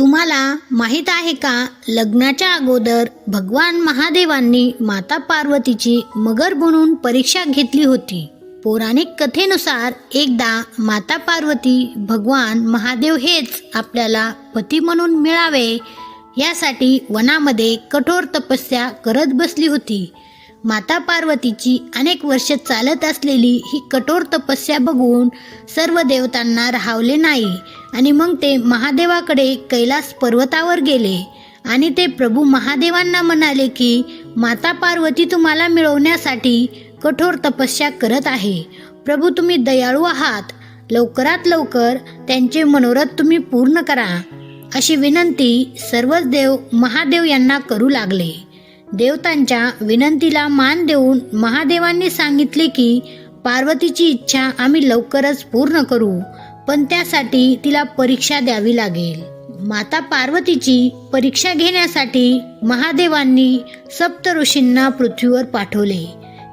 तुम्हाला माहीत आहे का? लग्नाच्या अगोदर भगवान महादेवांनी माता पार्वतीची मगर बनून परीक्षा घेतली होती. पौराणिक कथेनुसार एकदा माता पार्वती भगवान महादेव हेच आपल्याला पती म्हणून मिळावे यासाठी वनामध्ये कठोर तपस्या करत बसली होती. माता पार्वतीची अनेक वर्ष चालत असलेली ही कठोर तपस्या बघून सर्व देवतांना राहावले नाही. आणि मग ते महादेवाकडे कैलास पर्वतावर गेले. आणि ते प्रभू महादेवांना म्हणाले की माता पार्वती तुम्हाला मिळवण्यासाठी कठोर तपस्या करत आहे. प्रभू तुम्ही दयाळू आहात. लवकरात लवकर त्यांचे मनोरथ तुम्ही पूर्ण करा. अशी विनंती सर्वच देव महादेव यांना करू लागले. देवतांच्या विनंतीला मान देऊन महादेवांनी सांगितले की पार्वतीची इच्छा आम्ही लवकरच पूर्ण करू पण त्यासाठी तिला परीक्षा द्यावी लागेल. माता पार्वतीची परीक्षा घेण्यासाठी महादेवांनी सप्त ऋषींना पृथ्वीवर पाठवले.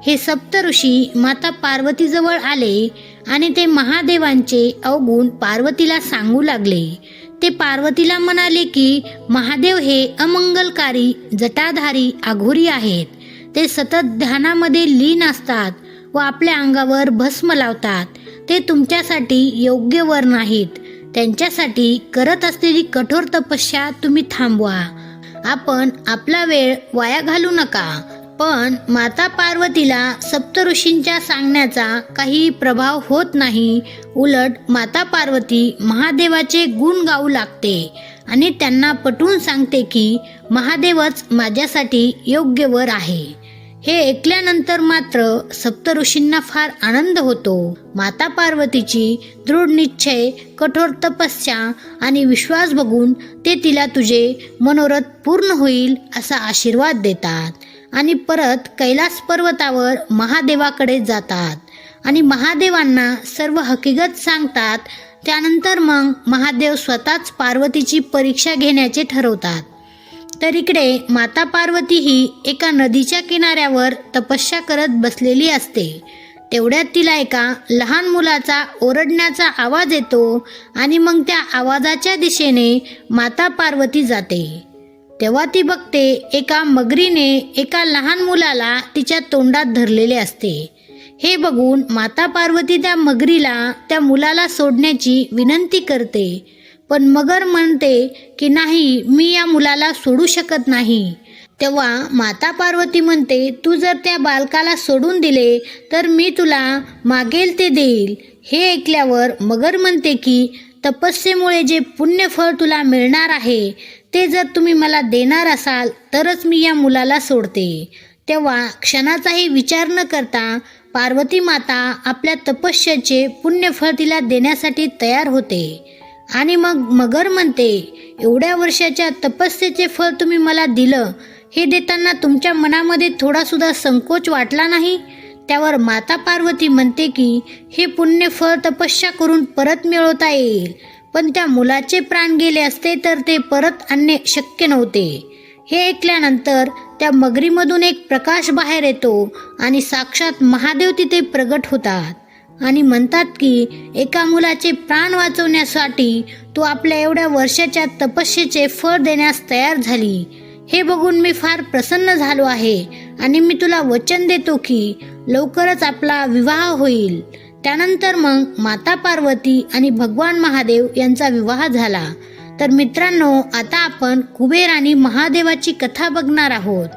हे सप्त ऋषी माता पार्वतीजवळ आले आणि ते महादेवांचे अवगुण पार्वतीला सांगू लागले. ते पार्वतीला म्हणाले की महादेव हे अमंगलकारी जटाधारी आघोरी आहेत. ते सतत ध्यानामध्ये लीन असतात व आपल्या अंगावर भस्म लावतात. ते तुमच्यासाठी योग्य वर नाहीत. त्यांच्यासाठी करत असलेली कठोर तपस्या तुम्ही थांबवा. आपण आपला वेळ वाया घालू नका. पण माता पार्वतीला सप्तऋषींच्या सांगण्याचा काही प्रभाव होत नाही. उलट माता पार्वती महादेवाचे गुण गाऊ लागते आणि त्यांना पटवून सांगते की महादेवच माझ्यासाठी योग्य वर आहे. हे ऐकल्यानंतर मात्र सप्तऋषींना फार आनंद होतो. माता पार्वतीची दृढ निश्चय कठोर तपस्या आणि विश्वास बघून ते तिला तुझे मनोरथ पूर्ण होईल असा आशीर्वाद देतात. आणि परत कैलास पर्वतावर महादेवाकडे जातात. आणि महादेवांना सर्व हकीकत सांगतात त्यानंतर मग महादेव स्वतःच पार्वतीची परीक्षा घेण्याचे ठरवतात. तर इकडे माता पार्वती ही एका नदीच्या किनाऱ्यावर तपस्या करत बसलेली असते. तेवढ्यात तिला एका लहान मुलाचा ओरडण्याचा आवाज येतो आणि मग त्या आवाजाच्या दिशेने माता पार्वती जाते. तेव्हा ती बघते एका मगरीने एका लहान मुलाला तिच्या तोंडात धरलेले असते. हे बघून माता पार्वती त्या मगरीला त्या मुलाला सोडण्याची विनंती करते. पण मगर म्हणते की नाही मी या मुलाला सोडू शकत नाही. तेव्हा माता पार्वती म्हणते तू जर त्या बालकाला सोडून दिले तर मी तुला मागेल ते देईल. हे ऐकल्यावर मगर म्हणते की तपस्येमुळे जे पुण्यफळ तुला मिळणार आहे ते जर तुम्ही मला देणार असाल तरच मी या मुलाला सोडते. तेव्हा क्षणाचाही विचार न करता पार्वती माता आपल्या तपस्याचे पुण्यफळ तिला देण्यासाठी तयार होते. आणि मग मगर म्हणते एवढ्या वर्षाच्या तपस्येचे फळ तुम्ही मला दिलं हे देताना तुमच्या मनामध्ये थोडासुद्धा संकोच वाटला नाही? त्यावर माता पार्वती म्हणते की हे पुण्यफळ तपस्या करून परत मिळवता येईल. पण त्या मुलाचे प्राण गेले असते तर ते परत आणणे शक्य नव्हते. हे ऐकल्यानंतर त्या मगरीमधून एक प्रकाश बाहेर येतो आणि साक्षात महादेव तिथे प्रगट होतात आणि म्हणतात की एका मुलाचे प्राण वाचवण्यासाठी तू आपल्या एवढ्या वर्षाच्या तपस्येचे फळ देण्यास तयार झाली. हे बघून मी फार प्रसन्न झालो आहे आणि मी तुला वचन देतो की लवकरच आपला विवाह होईल. त्यानंतर मग माता पार्वती आणि भगवान महादेव यांचा विवाह झाला. तर मित्रांनो आता आपण कुबेर आणि महादेवाची कथा बघणार आहोत.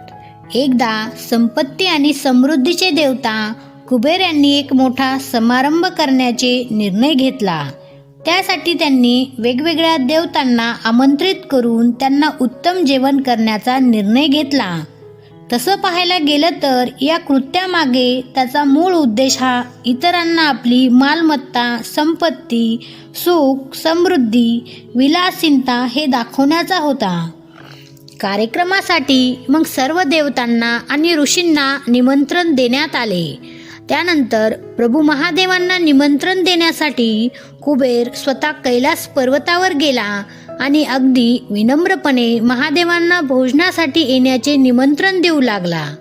एकदा संपत्ती आणि समृद्धीचे देवता कुबेर यांनी एक मोठा समारंभ करण्याचे निर्णय घेतला. त्यासाठी त्यांनी वेगवेगळ्या देवतांना आमंत्रित करून त्यांना उत्तम जेवण करण्याचा निर्णय घेतला. तसं पाहायला गेलं तर या कृत्यामागे त्याचा मूळ उद्देश हा इतरांना आपली मालमत्ता संपत्ती सुख समृद्धी विलासीनता हे दाखवण्याचा होता. कार्यक्रमासाठी मग सर्व देवतांना आणि ऋषींना निमंत्रण देण्यात आले. त्यानंतर प्रभू महादेवांना निमंत्रण देण्यासाठी कुबेर स्वतः कैलास पर्वतावर गेला. आणि अगदी विनम्रपणे महादेवांना भोजनासाठी येण्याचे निमंत्रण देऊ लागला.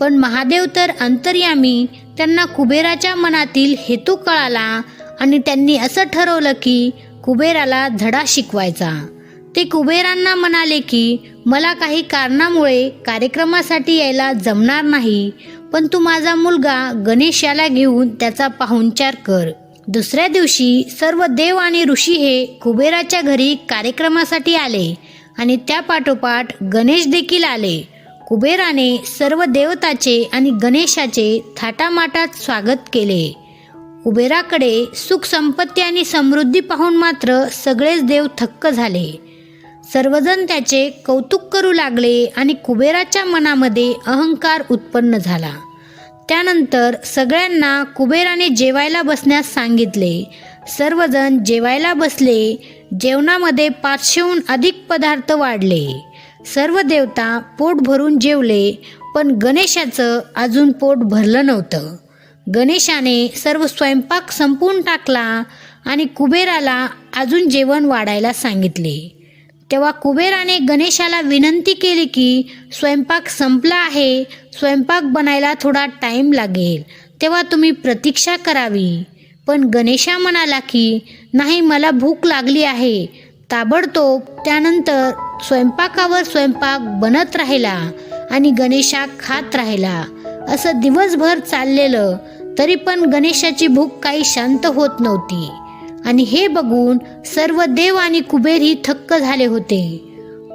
पण महादेव तर अंतर्यामी त्यांना कुबेराच्या मनातील हेतू कळाला आणि त्यांनी असं ठरवलं की कुबेराला धडा शिकवायचा. ते कुबेरांना म्हणाले की मला काही कारणामुळे कार्यक्रमासाठी यायला जमणार नाही पण तू माझा मुलगा गणेश याला घेऊन त्याचा पाहुणचार कर. दुसऱ्या दिवशी सर्व देव आणि ऋषी हे कुबेराच्या घरी कार्यक्रमासाठी आले आणि त्या पाठोपाठ गणेश देखील आले. कुबेराने सर्व देवताचे आणि गणेशाचे थाटामाटात स्वागत केले. कुबेराकडे सुख संपत्ती आणि समृद्धी पाहून मात्र सगळेच देव थक्क झाले. सर्वजण त्याचे कौतुक करू लागले आणि कुबेराच्या मनामध्ये अहंकार उत्पन्न झाला. त्यानंतर सगळ्यांना कुबेराने जेवायला बसण्यास सांगितले. सर्वजण जेवायला बसले. जेवणामध्ये पाचशेहून अधिक पदार्थ वाढले. सर्व देवता पोट भरून जेवले पण गणेशाचं अजून पोट भरलं नव्हतं. गणेशाने सर्व स्वयंपाक संपवून टाकला आणि कुबेराला अजून जेवण वाढायला सांगितले. तेव्हा कुबेराने गणेशाला विनंती केली की स्वयंपाक संपला आहे स्वयंपाक बनायला थोडा टाईम लागेल तेव्हा तुम्ही प्रतीक्षा करावी. पण गणेशा म्हणाला की नाही मला भूक लागली आहे. ताबडतोब त्यानंतर स्वयंपाकावर स्वयंपाक बनत राहिला आणि गणेशा खात राहिला. असं दिवसभर चाललेलं तरी पण गणेशाची भूक काही शांत होत नव्हती. आणि हे बघून सर्व देव आणि कुबेरही थक्क झाले होते.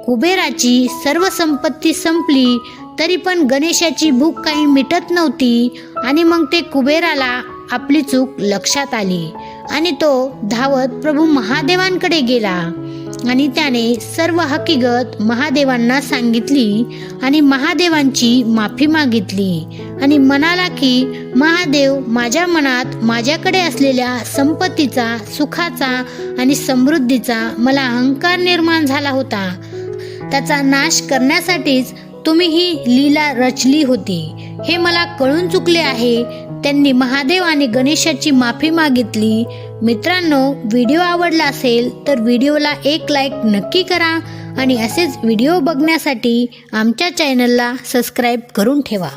कुबेराची सर्व संपत्ती संपली तरी पण गणेशाची भूक काही मिटत नव्हती आणि मग ते कुबेराला आपली चूक लक्षात आली आणि तो धावत प्रभू महादेवांकडे गेला. आणि त्याने सर्व हकीकत महादेवांना सांगितली आणि महादेवांची माफी मागितली. आणि म्हणाला की महादेव माझ्या मनात माझ्याकडे असलेल्या संपत्तीचा सुखाचा आणि समृद्धीचा मला अहंकार निर्माण झाला होता. त्याचा नाश करण्यासाठीच तुम्ही ही लीला रचली होती. हे मला कळून चुकले आहे त्यांनी महादेव आणि गणेशाची माफी मागितली. मित्रांनो व्हिडिओ आवडला असेल तर व्हिडिओला एक लाईक नक्की करा आणि असेच व्हिडिओ बघण्यासाठी आमच्या चॅनलला सबस्क्राईब करून ठेवा.